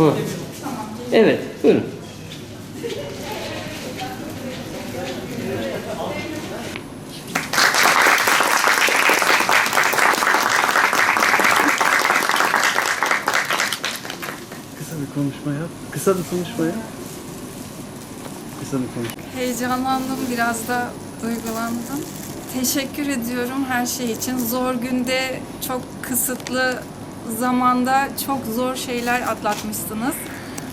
Tamam. Evet, buyurun. Kısa bir konuşma yap. Kısa bir konuşma yap. Kısa bir konuşma. Heyecanlandım, biraz da duygulandım. Teşekkür ediyorum her şey için. Zor günde, çok kısıtlı zamanda çok zor şeyler atlatmışsınız.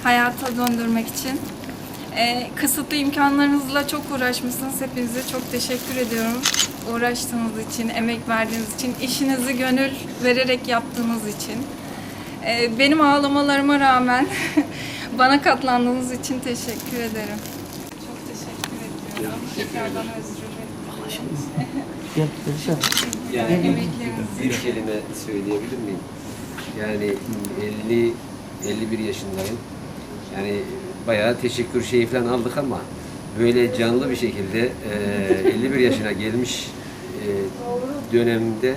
Hayata döndürmek için. Ee, kısıtlı imkanlarınızla çok uğraşmışsınız. Hepinize çok teşekkür ediyorum. Uğraştığınız için, emek verdiğiniz için, işinizi gönül vererek yaptığınız için. Ee, benim ağlamalarıma rağmen bana katlandığınız için teşekkür ederim. Çok teşekkür ediyorum. Tekrardan özür dilerim. Yani Emekleriniz bir kelime söyleyebilir miyim? Yani 50 51 yaşındayım. Yani bayağı teşekkür şeyi falan aldık ama böyle canlı bir şekilde e, 51 yaşına gelmiş e, dönemde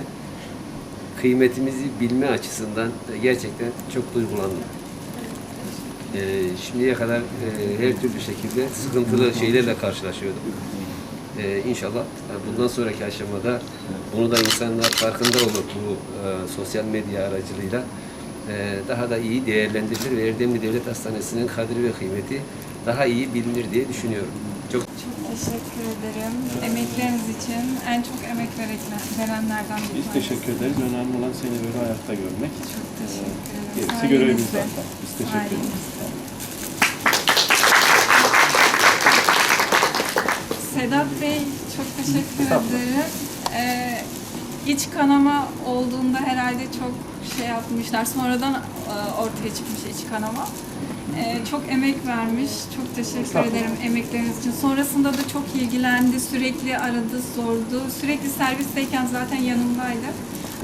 kıymetimizi bilme açısından gerçekten çok duygulandım. E, şimdiye kadar e, her türlü şekilde sıkıntılı şeylerle karşılaşıyordum. Ee, inşallah e, bundan sonraki aşamada bunu da insanlar farkında olur bu e, sosyal medya aracılığıyla e, daha da iyi değerlendirilir ve Erdemli Devlet Hastanesi'nin kadri ve kıymeti daha iyi bilinir diye düşünüyorum. Çok Çok teşekkür ederim. Emekleriniz için en çok emek verenler- verenlerden bir Biz teşekkür ederiz. Önemli olan seni böyle ayakta görmek. Çok teşekkür ederim. Gerisi görevimiz Sayenizde. zaten. Biz teşekkür ederiz. Sedat Bey çok teşekkür ederim. Ee, iç kanama olduğunda herhalde çok şey yapmışlar. Sonradan e, ortaya çıkmış iç kanama. Ee, çok emek vermiş. Çok teşekkür ederim emekleriniz için. Sonrasında da çok ilgilendi. Sürekli aradı, sordu. Sürekli servisteyken zaten yanımdaydı.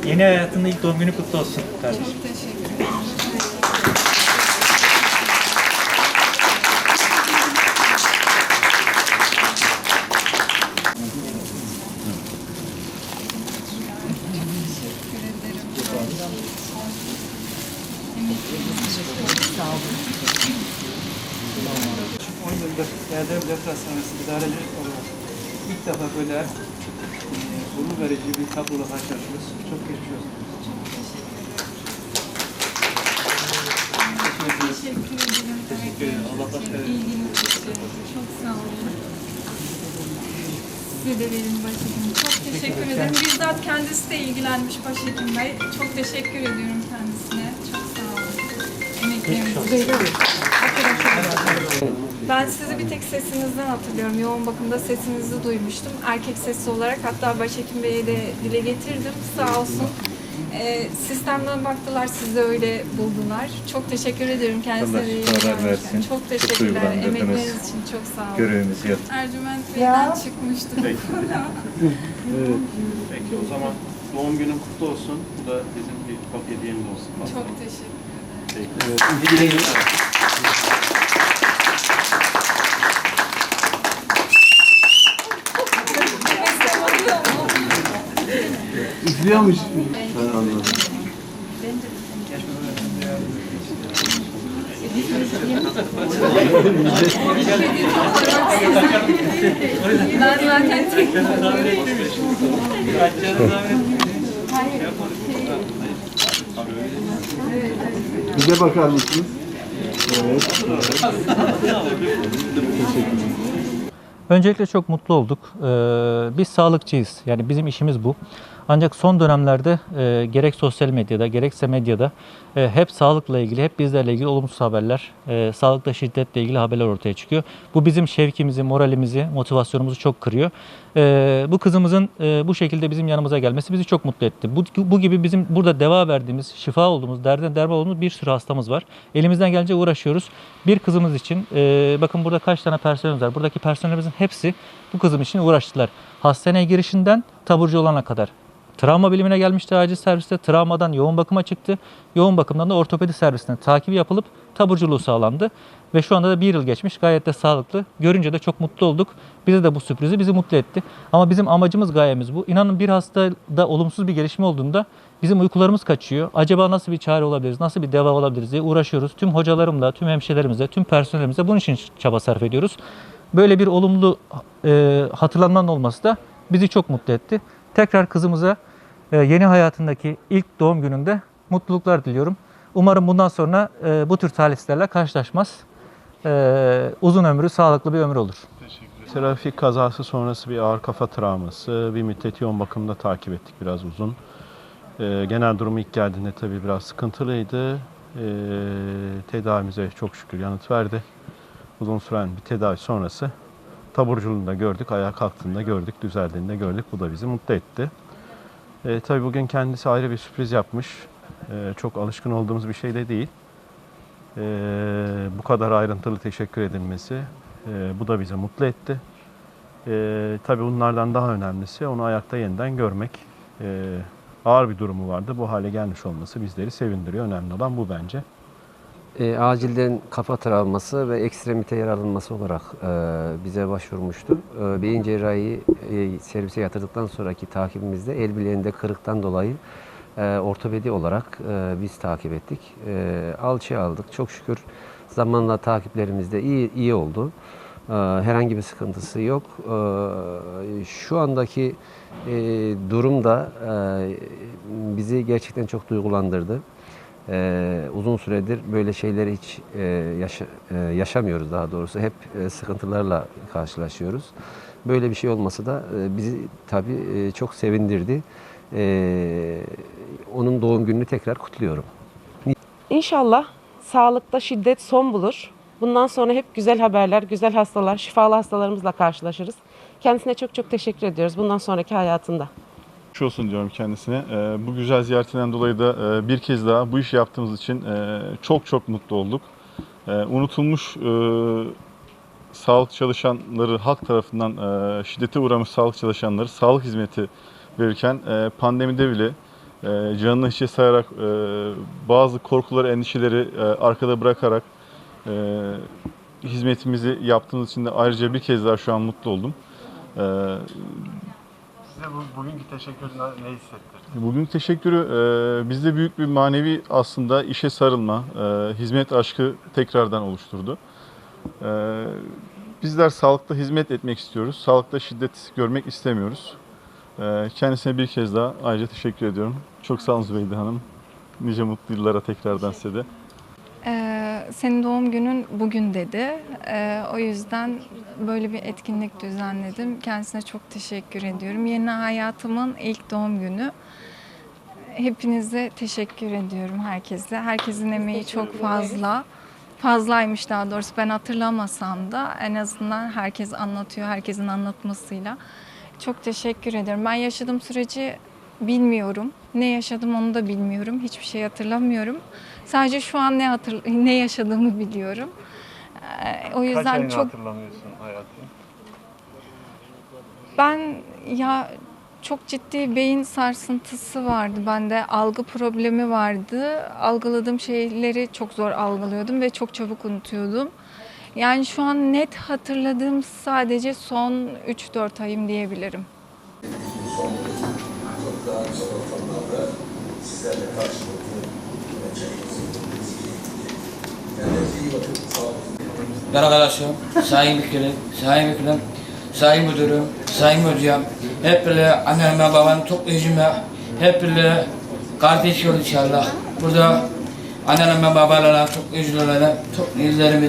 Yeni hayatında ilk doğum günü kutlu olsun kardeşim. Çok teşekkür Sağ olun. 10 yıldır Erdem Devlet Hastanesi idareci olarak ilk defa böyle e, gurur verici bir tablola karşılaşıyoruz. Çok geçmiş olsun. Teşekkür ederim. Teşekkür ederim. Allah başka İlginiz için. Çok sağ olun. Size de verin başhekim. Çok teşekkür ederim. Bizzat kendisi de ilgilenmiş başhekim bey. Çok teşekkür ediyorum Ben sizi bir tek sesinizden hatırlıyorum. Yoğun bakımda sesinizi duymuştum. Erkek sesi olarak hatta başhekim beye de dile getirdim. Sağ olsun. Ee, sistemden baktılar sizi öyle buldular. Çok teşekkür ederim kendisine. Allah şifalar versin. Çok teşekkürler. Emekleriniz için çok sağ olun. Görevimizi yaptık. Ercüment Bey'den çıkmıştım. Peki o zaman doğum günün kutlu olsun. Bu da bizim bir ufak hediyemiz olsun. çok teşekkür İzliyormuş. Ben anladım. Ben zaten tek Bize bakar mısınız? Öncelikle çok mutlu olduk. Ee, biz sağlıkçıyız. Yani bizim işimiz bu. Ancak son dönemlerde e, gerek sosyal medyada gerekse medyada e, hep sağlıkla ilgili, hep bizlerle ilgili olumsuz haberler, e, sağlıkta şiddetle ilgili haberler ortaya çıkıyor. Bu bizim şevkimizi, moralimizi, motivasyonumuzu çok kırıyor. E, bu kızımızın e, bu şekilde bizim yanımıza gelmesi bizi çok mutlu etti. Bu, bu gibi bizim burada deva verdiğimiz, şifa olduğumuz, derden derman olduğumuz bir sürü hastamız var. Elimizden gelince uğraşıyoruz. Bir kızımız için, e, bakın burada kaç tane personelimiz var. Buradaki personelimizin hepsi bu kızım için uğraştılar. Hastaneye girişinden taburcu olana kadar. Travma bilimine gelmişti acil serviste. Travmadan yoğun bakıma çıktı. Yoğun bakımdan da ortopedi servisine takibi yapılıp taburculuğu sağlandı. Ve şu anda da bir yıl geçmiş. Gayet de sağlıklı. Görünce de çok mutlu olduk. Bize de bu sürprizi bizi mutlu etti. Ama bizim amacımız gayemiz bu. İnanın bir hastada olumsuz bir gelişme olduğunda Bizim uykularımız kaçıyor. Acaba nasıl bir çare olabiliriz, nasıl bir deva olabiliriz diye uğraşıyoruz. Tüm hocalarımla, tüm hemşehrilerimizle, tüm personelimizle bunun için çaba sarf ediyoruz. Böyle bir olumlu e, hatırlanmanın olması da bizi çok mutlu etti. Tekrar kızımıza yeni hayatındaki ilk doğum gününde mutluluklar diliyorum. Umarım bundan sonra e, bu tür talihsizlerle karşılaşmaz. E, uzun ömrü, sağlıklı bir ömür olur. Trafik kazası sonrası bir ağır kafa travması. Bir müddet yoğun bakımda takip ettik biraz uzun. Ee, genel durumu ilk geldiğinde tabii biraz sıkıntılıydı. Ee, tedavimize çok şükür yanıt verdi. Uzun süren bir tedavi sonrası taburculuğunu da gördük, ayağa kalktığında gördük, düzeldiğinde gördük. Bu da bizi mutlu etti. Ee, tabii bugün kendisi ayrı bir sürpriz yapmış. Ee, çok alışkın olduğumuz bir şey de değil. Ee, bu kadar ayrıntılı teşekkür edilmesi ee, bu da bizi mutlu etti. Ee, tabii bunlardan daha önemlisi onu ayakta yeniden görmek. Ee, ağır bir durumu vardı. Bu hale gelmiş olması bizleri sevindiriyor. Önemli olan bu bence. E, acilden kafa travması ve ekstremite yaralınması olarak e, bize başvurmuştu. E, beyin cerrahi e, servise yatırdıktan sonraki takibimizde el bileğinde kırıktan dolayı e, ortopedi olarak e, biz takip ettik. E, alçıya aldık. Çok şükür zamanla takiplerimizde iyi iyi oldu. E, herhangi bir sıkıntısı yok. E, şu andaki e, durum da e, bizi gerçekten çok duygulandırdı. Ee, uzun süredir böyle şeyleri hiç e, yaşa- e, yaşamıyoruz daha doğrusu. Hep e, sıkıntılarla karşılaşıyoruz. Böyle bir şey olması da e, bizi tabii e, çok sevindirdi. E, onun doğum gününü tekrar kutluyorum. İnşallah sağlıkta şiddet son bulur. Bundan sonra hep güzel haberler, güzel hastalar, şifalı hastalarımızla karşılaşırız. Kendisine çok çok teşekkür ediyoruz bundan sonraki hayatında. Geçmiş olsun diyorum kendisine. Ee, bu güzel ziyaretinden dolayı da e, bir kez daha bu işi yaptığımız için e, çok çok mutlu olduk. E, unutulmuş sağlık çalışanları, halk tarafından şiddete uğramış sağlık çalışanları sağlık hizmeti verirken pandemide bile canını hiçe sayarak bazı korkuları, endişeleri arkada bırakarak hizmetimizi yaptığımız için de ayrıca bir kez daha şu an mutlu oldum. Size bu, bugünkü teşekkürüne ne hissettirdi? Bugün teşekkürü e, bizde büyük bir manevi aslında işe sarılma, e, hizmet aşkı tekrardan oluşturdu. E, bizler sağlıkta hizmet etmek istiyoruz. Sağlıkta şiddet görmek istemiyoruz. E, kendisine bir kez daha ayrıca teşekkür ediyorum. Çok sağ olun Zübeyde Hanım. Nice mutlu yıllara tekrardan size de. Ee, senin doğum günün bugün dedi. Ee, o yüzden böyle bir etkinlik düzenledim. Kendisine çok teşekkür ediyorum. Yeni hayatımın ilk doğum günü. Hepinize teşekkür ediyorum herkese. Herkesin emeği çok fazla. Fazlaymış daha doğrusu ben hatırlamasam da en azından herkes anlatıyor. Herkesin anlatmasıyla. Çok teşekkür ediyorum. Ben yaşadığım süreci bilmiyorum. Ne yaşadım onu da bilmiyorum. Hiçbir şey hatırlamıyorum. Sadece şu an ne hatır ne yaşadığımı biliyorum. Ee, o yüzden çok hatırlamıyorsun hayatım? ben ya çok ciddi beyin sarsıntısı vardı bende. Algı problemi vardı. Algıladığım şeyleri çok zor algılıyordum ve çok çabuk unutuyordum. Yani şu an net hatırladığım sadece son 3-4 ayım diyebilirim. Ben arkadaşım, sayın vekilim, sayın vekilim, sayın müdürüm, sayın hocam, hep birlikte anneme babam toplayıcıma, hep birlikte kardeş yol inşallah. Burada anneme babalara, toplayıcılara, toplayıcılarımı